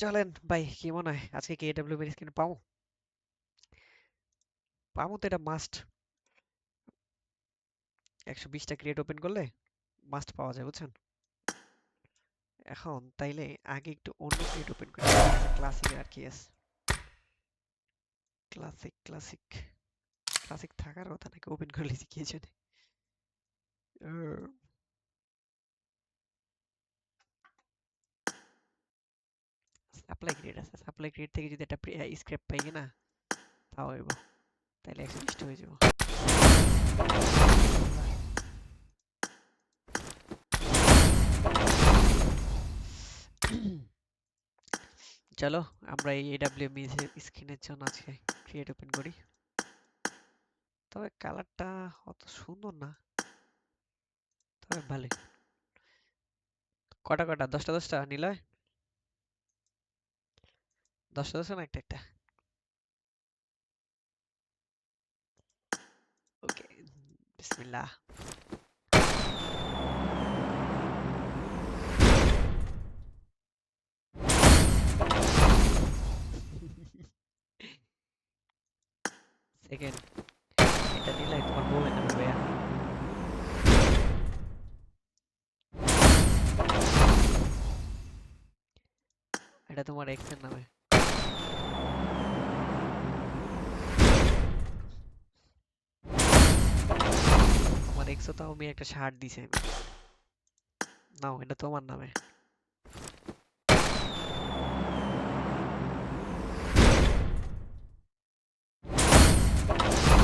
চলেন ভাই, কি মনে হয়? আজকে কি এডব্লিউ এর স্ক্রিন পাবো? পাবো তো, এটা মাস্ট একশো বিশটা ক্রিয়েট ওপেন করলে মাস্ট পাওয়া যায়, বুঝছেন? এখন তাইলে আগে একটু অন্য ক্রিয়েট ওপেন করি। ক্লাসিক আর কি আছে ক্লাসিক ক্লাসিক ক্লাসিক থাকার কথা নাকি ওপেন করে কি জানে? সাপ্লাই ক্রিয়েট আছে সাপ্লাই ক্রিয়েট থেকে যদি একটা স্ক্র্যাপ পাই, না? তাও হইব। তাহলে একশো বিশটা হয়ে যাব। চলো, আমরা এই এডাব্লিউ স্ক্রিনের জন্য আজকে ক্রিয়েট ওপেন করি। তবে কালারটা অত সুন্দর না। তবে ভালোই। কটা কটা? দশটা দশটা? নিলয়? দশটা দশটা না একটা একটা? ওকে, বিসমিল্লাহ। সেকেন্ড। এটা নিলে তোমার বউ এনে ভাইয়া। এটা তোমার এক্সের নামে। আমার এক্সও তাও আমি একটা শার্ট দিছে আমি নাও এটা তোমার নামে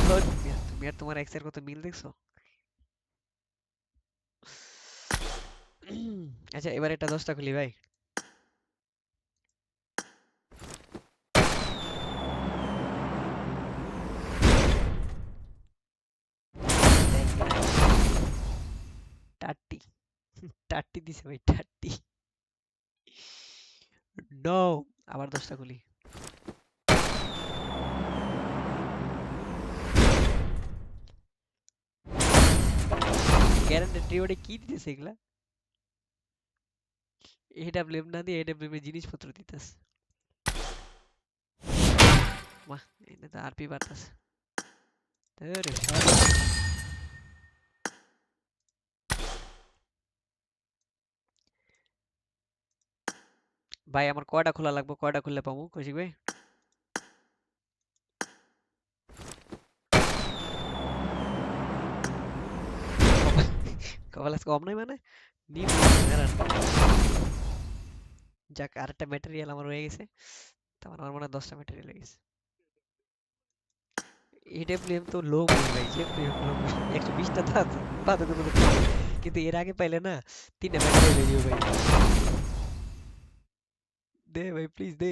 ধুর মিয়া, তুমি আর তোমার এক্সের কত মিল দেখছ আচ্ছা এবার এটা দশটা খুলি ভাই টাট্টি টাট্টি দিছে ভাই টাট্টি নো আবার দশটা খুলি গ্যারান্টেড রিওয়ার্ডে কি দিতেছে এগুলা? এডব্লিউএম না দিয়ে এডব্লিউএম এর জিনিসপত্র দিতেছে। বাহ, এনে তো আরপি বাড়তেছে। ভাই, আমার কয়টা খোলা লাগবে? কয়টা খুললে পাবো কৌশিক ভাই? কপাল আজকে কম নাই মানে? যাক, আরেকটা ম্যাটেরিয়াল আমার হয়ে গেছে। তার মানে আমার মনে হয় দশটা ম্যাটেরিয়াল হয়ে গেছে। এডব্লিউএম তো লো ভাই এডব্লিউএম লো একশো বিশটা তো আছে বাদে তো কোনো পাবো। কিন্তু এর আগে পাইলে না, তিনটা ম্যাটেরিয়াল হয়ে ভাই। দে ভাই প্লিজ দে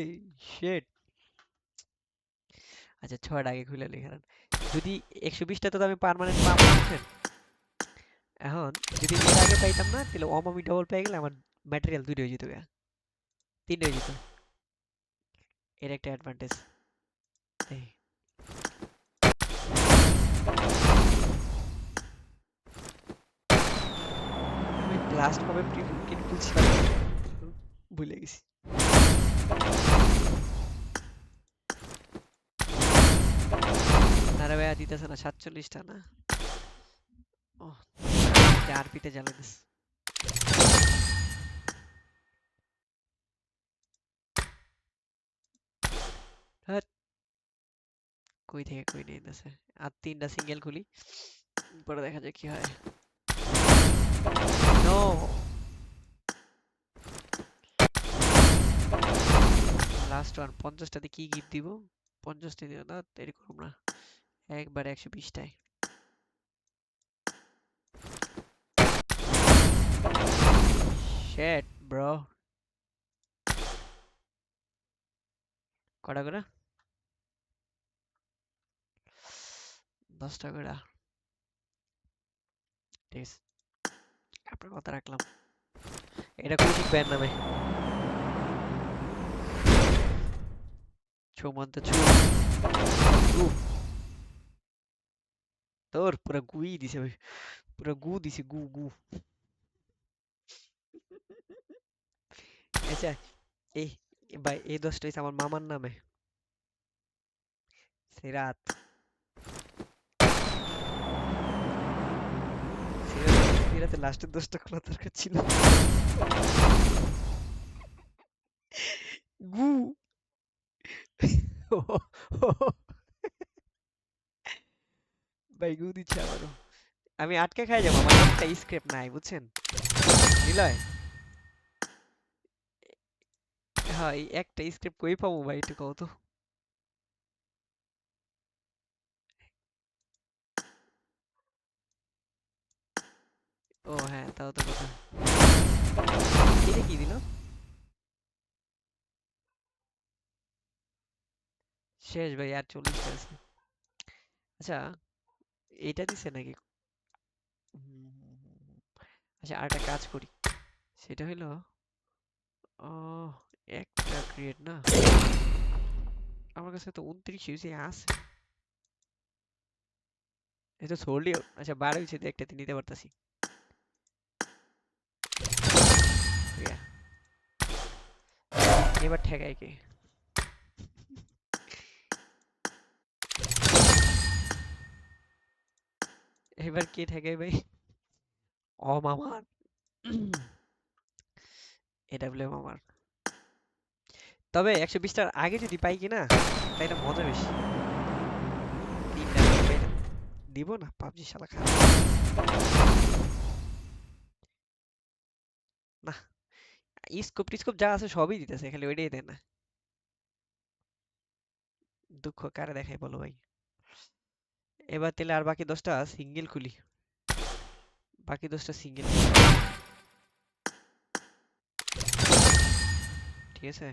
শেট আচ্ছা ছয়টা আগে খুলে লিখান যদি একশো বিশটা তো আমি পার্মানেন্ট পাবো এখন যদি আগে পাইতাম না, তাহলে ওম আমি ডবল পেয়ে গেলে আমার ম্যাটেরিয়াল দুইটা হয়ে যেত তিনটা হয়ে যেত। এর একটা অ্যাডভান্টেজ এই। আমি ব্লাস্ট কবে প্রিভিউ কিট ভুলে গেছি। আরে ভাইয়া দিতেছে না? সাতচল্লিশটা না ও আরপিতে জ্বালাই দিস। কই থেকে কই নিয়ে দিতেছে আর তিনটা সিঙ্গেল খুলি, পরে দেখা যাক কি হয়। নো লাস্ট ওয়ান পঞ্চাশটাতে কি গিফট দিব? পঞ্চাশটা দিও না, দেরি করব না। একবার একশো বিশটায় শেট ব্রো কটা করে? দশটা করে। ঠিক আছে। আপনার কথা রাখলাম। এটা কৌশিক ভাইয়ের নামে? ছু গু তোর পুরা গুই দিছে ভাই পুরা গু দিছে গু গু আচ্ছা এই ভাই এই দশটা আমার মামার নামে সিরাত সিরাত লাস্টের দশটা খোলা দরকার ছিল গু ভাই গু দিচ্ছে আবারও আমি আটকে খাই যাব, আমার একটা স্ক্রিপ্ট নাই, বুঝছেন? নিলয়। হ্যাঁ একটা স্ক্রিপ্ট কই পাবো ভাই, একটু কও তো। ও হ্যাঁ তাও তো কথা। এটা কি দিল? শেষ ভাই, আর চল্লিশটা আছে। আচ্ছা এটা দিছে নাকি। আচ্ছা আর একটা কাজ করি। সেটা হইল ও একটা ক্রিয়েট না? আমার কাছে তো উনত্রিশ ইউসি আছে। এটা সোল্ডই আচ্ছা বারো হয়েছে একটাতে নিতে পারতাছি। এবার ঠেকাই কে? এবার কে ঠেকাই ভাই? মামার। এটা বলে মামার। তবে একশো বিশটার আগে যদি পাই কিনা তাইলে মজা বেশি। দিব না, পাবজি শালা খারাপ না, স্কোপ টিস্কোপ যা আছে সবই দিতেছে, খালি ওইটাই দেয় না। দুঃখ কারে দেখাই বলো ভাই? এবার তাহলে আর বাকি দশটা সিঙ্গেল খুলি। বাকি দশটা সিঙ্গেল ঠিক আছে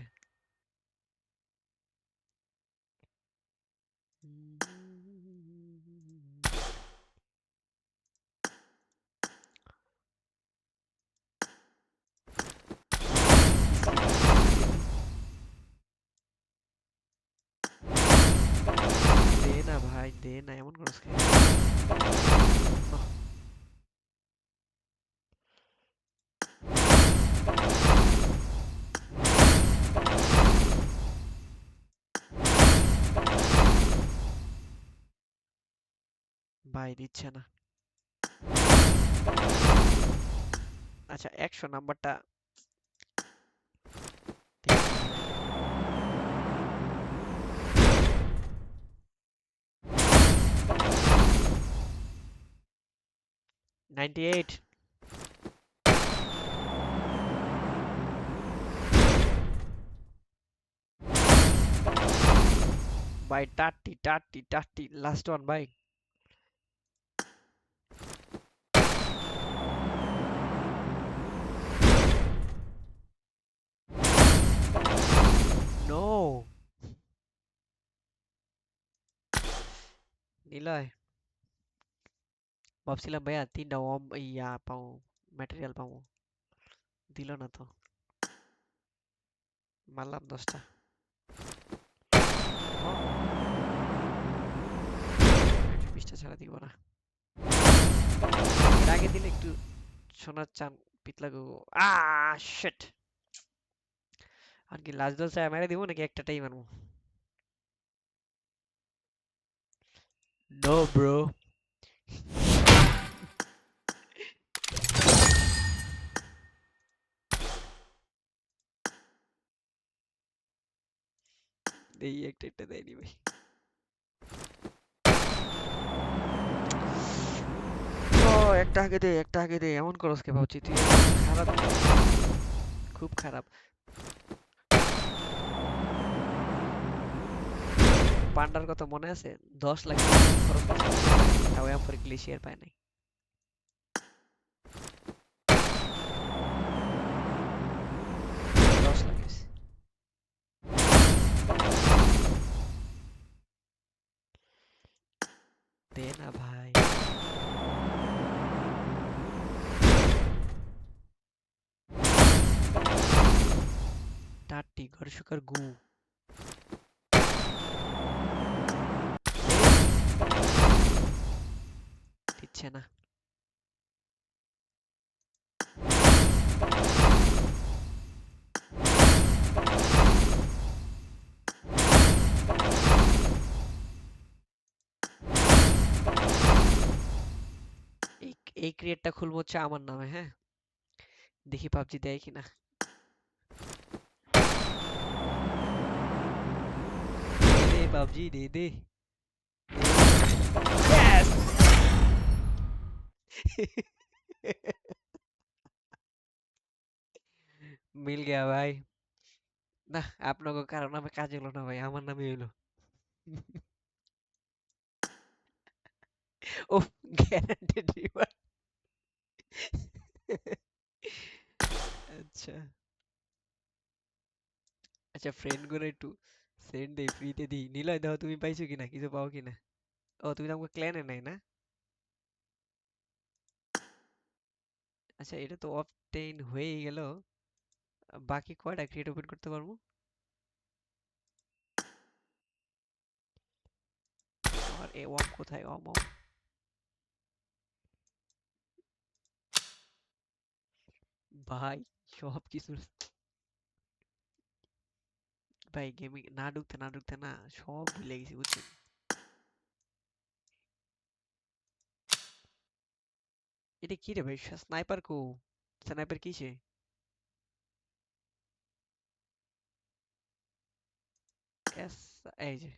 দে না ভাই দে না এমন করস কেন বাহ, ভাই দিচ্ছে না আচ্ছা একশো নাম্বারটা 98. By 30, 30, 30. Last one, bye. No. Nilay. ভাবছিলাম, ভাইয়া, তিনটা ওম ইয়া পাবো ম্যাটেরিয়াল পাবো। দিল না তো। মারলাম দশটা। বিশটা ছাড়া দিব না। আগে দিলে একটু সোনার চান পিতলা গো আ আর কি লাস্ট দশ চায় মেরে দিব নাকি একটাটাই মারবো? নো ব্রো এই একটা একটা দেয়নি ভাই একটা আগে দে একটা আগে দে এমন করস কে ভাবছি তুই খারাপ খুব খারাপ. পান্ডার কথা মনে আছে? দশ লাখ তাও এমন পরে গ্লেশিয়ার পায় নাই। Tátig, Harshakar Gu. ठीक है ना এই ক্রিয়েটটা খুলবো হচ্ছে আমার নামে হ্যাঁ দেখি পাবজি দেয় কিনা পাবজি দে দে Yes! মিল গয়া ভাই না আপনাকে কারও নামে কাজ হলো না ভাই আমার নামে হইল ও গ্যারান্টেড রিওয়ার্ড আচ্ছা আচ্ছা ফ্রেন্ড করে একটু সেন্ড দেই ফ্রিতে দিই। নিলয় দাও তুমি পাইছো কিনা? কিছু পাও কিনা? ও, তুমি তো আমাকে ক্ল্যানে নাই না? আচ্ছা এটা তো অবটেইন হয়েই গেল। বাকি কয়টা ক্রিয়েট ওপেন করতে পারব? আর এ ওয়াম কোথায়? ওয়াম ওয়াম ভাই সব কিছু ভাই গেমিং না ঢুকতে না ঢুকতে না সব ভুলে গেছি, বুঝছেন? এটা কি রে ভাই? স্নাইপার কো? স্নাইপার কিসে? এস, এই যে,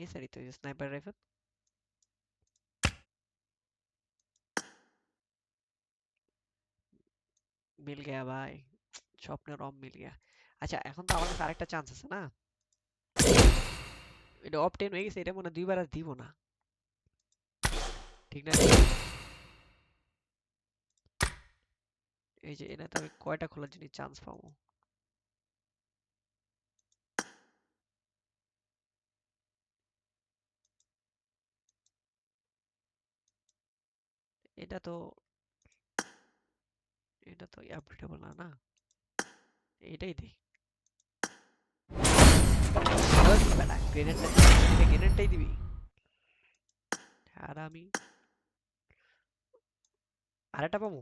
এই সারি তো স্নাইপার রাইফেল। মিল গয়া ভাই স্বপ্নের রম মিল গয়া। আচ্ছা এখন তো কাছে আরেকটা চান্স আছে না? এটা অফ টেন হয়ে গেছে, এটা মনে দুইবার আর দিব না। ঠিক না? এই যে এনাতে আমি কয়টা খোলার জন্য চান্স পাবো? এটা তো এটা তো আপডেটেবল না না? এটাই দেই বেটা গ্রেনেডটা গ্রেনেডটাই আরেকটা পাবো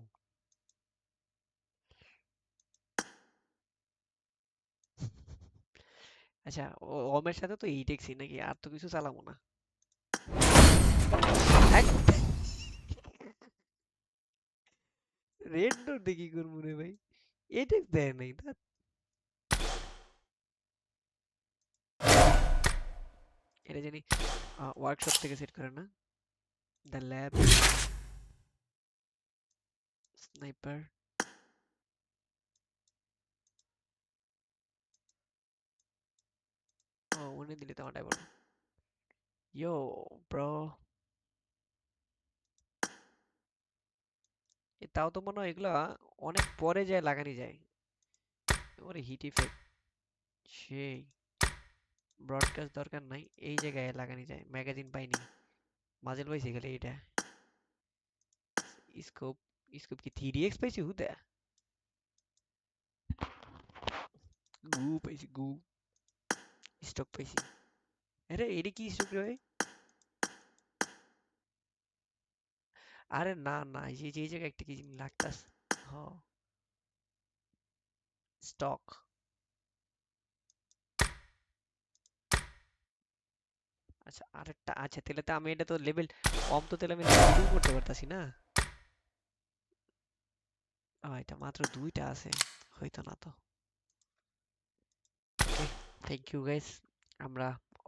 আচ্ছা ওমের সাথে তো এই দেখছি নাকি? আর তো কিছু চালাবো না। রেড ডট দেখি করব রে ভাই এটা দেয় নাই এটা জানি ওয়ার্কশপ থেকে সেট করে না। দ্য ল্যাব স্নাইপার ও, উনি দিলে তো আমারটাই বলো ইয়ো ব্রো তাও তো মনে হয় এগুলা অনেক পরে যায়, লাগানি যায়। ওরে হিট ইফেক্ট সেই। ব্রডকাস্ট দরকার নাই, এই জায়গায় লাগানি যায় ম্যাগাজিন পাইনি। মাজেল পাইছি খালি এটা স্কোপ স্কোপ কি থ্রি এক্স পাইছি? হুদা গু পাইছি, গু। স্টক পাইছি। আরে, এটা কি স্টক রে ভাই? আরে, না না, এই যে, এই জায়গায় একটা কি জিনিস লাগতাস হ। স্টক আচ্ছা আরেকটা আছে তাহলে তো আমি এটা তো লেভেল কম, তো তাহলে আমি লেভেল করতে পারতাছি না? ও এটা মাত্র দুইটা আছে, হয়তো না তো। থ্যাংক ইউ গাইস আমরা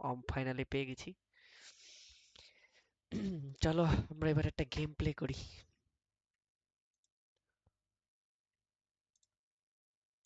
অম ফাইনালি পেয়ে গেছি। চলো, আমরা এবার একটা গেম প্লে করি।